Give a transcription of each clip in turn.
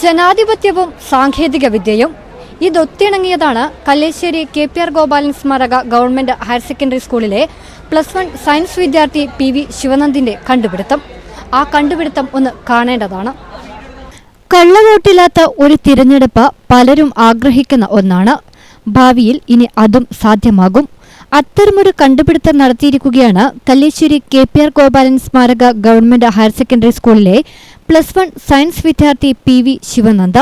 ജനാധിപത്യവും സാങ്കേതിക വിദ്യയും ഇതൊത്തിണങ്ങിയതാണ് Kalleshery K P R Gopalan സ്മാരക ഗവൺമെന്റ് ഹയർ സെക്കൻഡറി സ്കൂളിലെ പ്ലസ് വൺ സയൻസ് വിദ്യാർത്ഥി പി വി ശിവനന്ദിന്റെ കണ്ടുപിടുത്തം. ആ കണ്ടുപിടുത്തം ഒന്ന് കാണേണ്ടതാണ്. കള്ളവോട്ടില്ലാത്ത ഒരു തിരഞ്ഞെടുപ്പ് പലരും ആഗ്രഹിക്കുന്ന ഒന്നാണ്. ഭാവിയിൽ ഇനി അതും സാധ്യമാകും. അത്തരമൊരു കണ്ടുപിടുത്തം നടത്തിയിരിക്കുകയാണ് Kalleshery K P R Gopalan സ്മാരക ഗവൺമെന്റ് ഹയർ സെക്കൻഡറി സ്കൂളിലെ പ്ലസ് വൺ സയൻസ് വിദ്യാർത്ഥി P V Sivananda.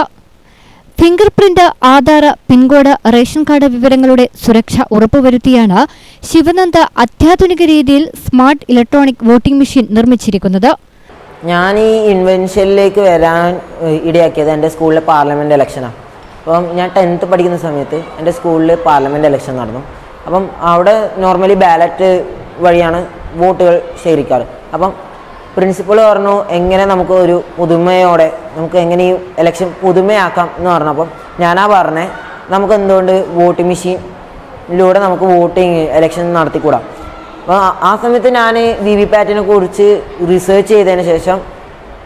Fingerprint Aadhaar pin code ration card വിവരങ്ങളുടെ സുരക്ഷ ഉറപ്പുവരുത്തിയാണ് ശിവനന്ദ അത്യാധുനിക രീതിയിൽ സ്മാർട്ട് ഇലക്ട്രോണിക് വോട്ടിംഗ് മെഷീൻ നിർമ്മിച്ചിരിക്കുന്നത്. ഞാൻ ഈ ഇൻവെൻഷനിലേക്ക് വരാൻ ഇടയാക്കിയത് എന്റെ സ്കൂളിലെ പാർലമെന്റ് ഇലക്ഷനാണ്. അപ്പം ഞാൻ ടെൻത്ത് പഠിക്കുന്ന സമയത്ത് എന്റെ സ്കൂളിൽ പാർലമെന്റ് ഇലക്ഷൻ നടന്നു. അപ്പം അവിടെ നോർമലി ബാലറ്റ് വഴിയാണ് വോട്ടുകൾ ശേഖരിക്കാറ്. അപ്പം പ്രിൻസിപ്പൾ പറഞ്ഞു എങ്ങനെ നമുക്ക് ഒരു പുതുമയോടെ നമുക്ക് എങ്ങനെ ഈ ഇലക്ഷൻ പുതുമയാക്കാം? എന്ന് പറഞ്ഞപ്പം ഞാനാ പറഞ്ഞേ നമുക്ക് എന്തുകൊണ്ട് വോട്ടിംഗ് മെഷീനിലൂടെ നമുക്ക് വോട്ടിങ് ഇലക്ഷൻ നടത്തിക്കൂടാം? അപ്പോൾ ആ- സമയത്ത് ഞാൻ വി വി പാറ്റിനെ കുറിച്ച് റിസേർച്ച് ചെയ്തതിന് ശേഷം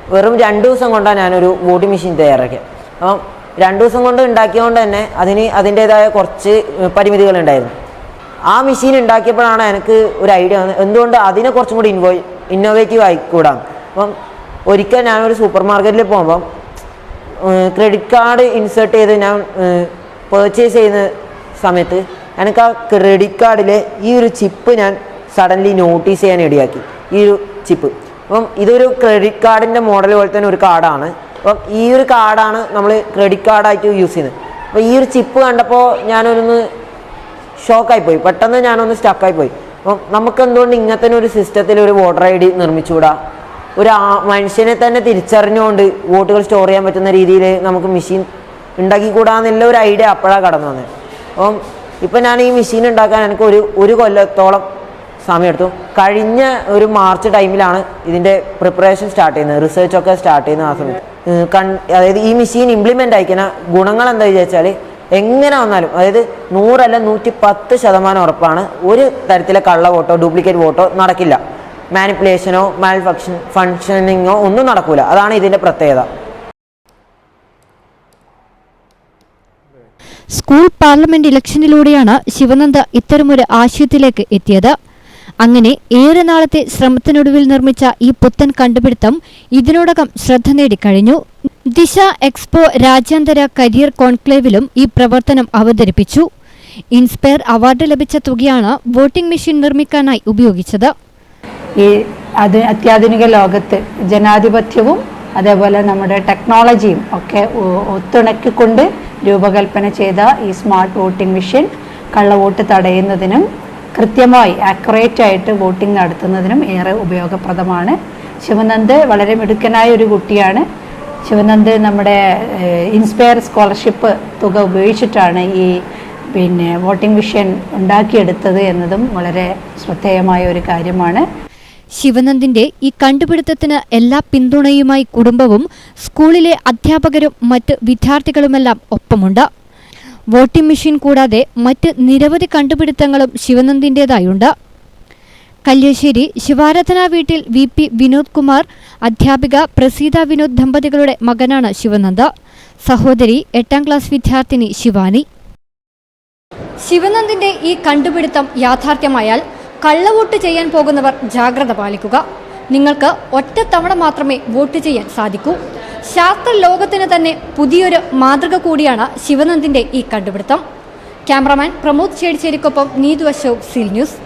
വെറും രണ്ട് ദിവസം കൊണ്ടാണ് ഞാനൊരു വോട്ടിംഗ് മെഷീൻ തയ്യാറാക്കിയത് അപ്പം രണ്ട് ദിവസം കൊണ്ട് ഉണ്ടാക്കിയതുകൊണ്ട് തന്നെ അതിന് അതിന്റേതായ കുറച്ച് പരിമിതികളുണ്ടായിരുന്നു ആ മെഷീൻ ഉണ്ടാക്കിയപ്പോഴാണ് എനിക്ക് ഒരു ഐഡിയ വന്നത് എന്തുകൊണ്ട് അതിനെ കുറച്ചും കൂടി ഇൻവോ ഇന്നോവേറ്റീവ് ആയിക്കൂടാം. അപ്പം ഒരിക്കൽ ഞാനൊരു സൂപ്പർ മാർക്കറ്റിൽ പോകുമ്പം ക്രെഡിറ്റ് കാർഡ് ഇൻസേർട്ട് ചെയ്ത് ഞാൻ പേർച്ചേസ് ചെയ്യുന്ന സമയത്ത് എനിക്ക് ആ ക്രെഡിറ്റ് കാർഡിലെ ഈ ഒരു ചിപ്പ് ഞാൻ സഡൻലി നോട്ടീസ് ചെയ്യാൻ ഇടയാക്കി. ഈ ഒരു ചിപ്പ് അപ്പം ഇതൊരു ക്രെഡിറ്റ് കാർഡിന്റെ മോഡൽ പോലെ തന്നെ ഒരു കാർഡാണ് അപ്പം ഈ ഒരു കാർഡാണ് നമ്മൾ ക്രെഡിറ്റ് കാർഡായിട്ട് യൂസ് ചെയ്യുന്നത്. അപ്പോൾ ഈ ഒരു ചിപ്പ് കണ്ടപ്പോൾ ഞാനൊന്ന് ഷോക്കായി പോയി. പെട്ടെന്ന് ഞാനൊന്ന് സ്റ്റക്കായി പോയി. അപ്പം നമുക്ക് എന്തുകൊണ്ട് ഇങ്ങനത്തെ ഒരു സിസ്റ്റത്തിൽ ഒരു വോട്ടർ ഐ ഡി നിർമ്മിച്ചുകൂടാ? ഒരു മനുഷ്യനെ തന്നെ തിരിച്ചറിഞ്ഞുകൊണ്ട് വോട്ടുകൾ സ്റ്റോർ ചെയ്യാൻ പറ്റുന്ന രീതിയിൽ നമുക്ക് മെഷീൻ ഉണ്ടാക്കിക്കൂടാന്നുള്ള ഒരു ഐഡിയ അപ്പോഴാണ് കടന്നു വന്നത് അപ്പം ഇപ്പം ഞാൻ ഈ മെഷീൻ ഉണ്ടാക്കാൻ എനിക്ക് ഒരു ഒരു കൊല്ലത്തോളം സമയമെടുത്തു. കഴിഞ്ഞ ഒരു മാർച്ച് ടൈമിലാണ് ഇതിന്റെ പ്രിപ്പറേഷൻ സ്റ്റാർട്ട് ചെയ്യുന്നത്. റിസർച്ച് ഒക്കെ സ്റ്റാർട്ട് ചെയ്യുന്ന ആ സമയത്ത്. കൺ- അതായത് ഈ മെഷീൻ ഇംപ്ലിമെന്റ് അയക്കുന്ന ഗുണങ്ങൾ എന്താ വിചാരിച്ചാൽ എങ്ങനെ വന്നാലും അതായത് നൂറല്ല നൂറ്റി പത്ത് ശതമാനം ഉറപ്പാണ് ഒരു തരത്തിലെ കള്ള വോട്ടോ ഡ്യൂപ്ലിക്കേറ്റ് വോട്ടോ നടക്കില്ല. മാനിപ്പുലേഷനോ മാൽ ഫങ്ഷൻ ഫങ്ഷനിങ്ങോ ഒന്നും നടക്കൂല. അതാണ് ഇതിന്റെ പ്രത്യേകത. സ്കൂൾ പാർലമെന്റ് ഇലക്ഷനിലൂടെയാണ് ശിവനന്ദ ഇത്തരമൊരു ആശയത്തിലേക്ക് എത്തിയത്. അങ്ങനെ ഏറെ നാളത്തെ ശ്രമത്തിനൊടുവിൽ നിർമ്മിച്ച ഈ പുത്തൻ കണ്ടുപിടുത്തം ഇതിനോടകം ശ്രദ്ധ നേടിക്കഴിഞ്ഞു. ദിശ എക്സ്പോ രാജ്യാന്തര കരിയർ കോൺക്ലേവിലും ഈ പ്രവർത്തനം അവതരിപ്പിച്ചു. ഇൻസ്പയർ അവാർഡ് ലഭിച്ച തുകയാണ് വോട്ടിംഗ് മെഷീൻ നിർമ്മിക്കാനായി ഉപയോഗിച്ചത്. ഈ അത് അത്യാധുനിക ലോകത്ത് ജനാധിപത്യവും അതേപോലെ നമ്മുടെ ടെക്നോളജിയും ഒക്കെ ഒത്തിണക്കിക്കൊണ്ട് രൂപകൽപ്പന ചെയ്ത ഈ സ്മാർട്ട് വോട്ടിംഗ് മെഷീൻ കള്ളവോട്ട് തടയുന്നതിനും കൃത്യമായി ആക്യുറേറ്റ് ആയിട്ട് വോട്ടിംഗ് നടത്തുന്നതിനും ഏറെ ഉപയോഗപ്രദമാണ്. ശിവനന്ദ് വളരെ മിടുക്കനായ ഒരു കുട്ടിയാണ്. ശിവനന്ദ് നമ്മുടെ ഇൻസ്പയർ സ്കോളർഷിപ്പ് തുക ഉപയോഗിച്ചിട്ടാണ് ഈ പിന്നെ വോട്ടിംഗ് മിഷൻ ഉണ്ടാക്കിയെടുത്തത് എന്നതും വളരെ ശ്രദ്ധേയമായ ഒരു കാര്യമാണ്. ശിവനന്ദിന്റെ ഈ കണ്ടുപിടുത്തത്തിന് എല്ലാ പിന്തുണയുമായി കുടുംബവും സ്കൂളിലെ അധ്യാപകരും മറ്റ് വിദ്യാർത്ഥികളുമെല്ലാം ഒപ്പമുണ്ട്. വോട്ടിംഗ് മെഷീൻ കൂടാതെ മറ്റ് നിരവധി കണ്ടുപിടുത്തങ്ങളും ശിവനന്ദിന്റെതായുണ്ട് കല്യാശ്ശേരി ശിവാരാധന വീട്ടിൽ വി പി വിനോദ് കുമാർ അധ്യാപിക പ്രസീത വിനോദ് ദമ്പതികളുടെ മകനാണ് ശിവനന്ദ. സഹോദരി എട്ടാം ക്ലാസ് വിദ്യാർത്ഥിനി ശിവാനി. ശിവനന്ദിന്റെ ഈ കണ്ടുപിടുത്തം യാഥാർത്ഥ്യമായാൽ കള്ളവോട്ട് ചെയ്യാൻ പോകുന്നവർ ജാഗ്രത പാലിക്കുക. നിങ്ങൾക്ക് ഒറ്റത്തവണ മാത്രമേ വോട്ട് ചെയ്യാൻ സാധിക്കൂ. ശാസ്ത്ര ലോകത്തിന് തന്നെ പുതിയൊരു മാതൃക കൂടിയാണ് ശിവനന്ദിന്റെ ഈ കണ്ടുപിടുത്തം. ക്യാമറമാൻ പ്രമോദ് ചേടിച്ചേരിക്കൊപ്പം നീതു അശോക് സീൽ ന്യൂസ്.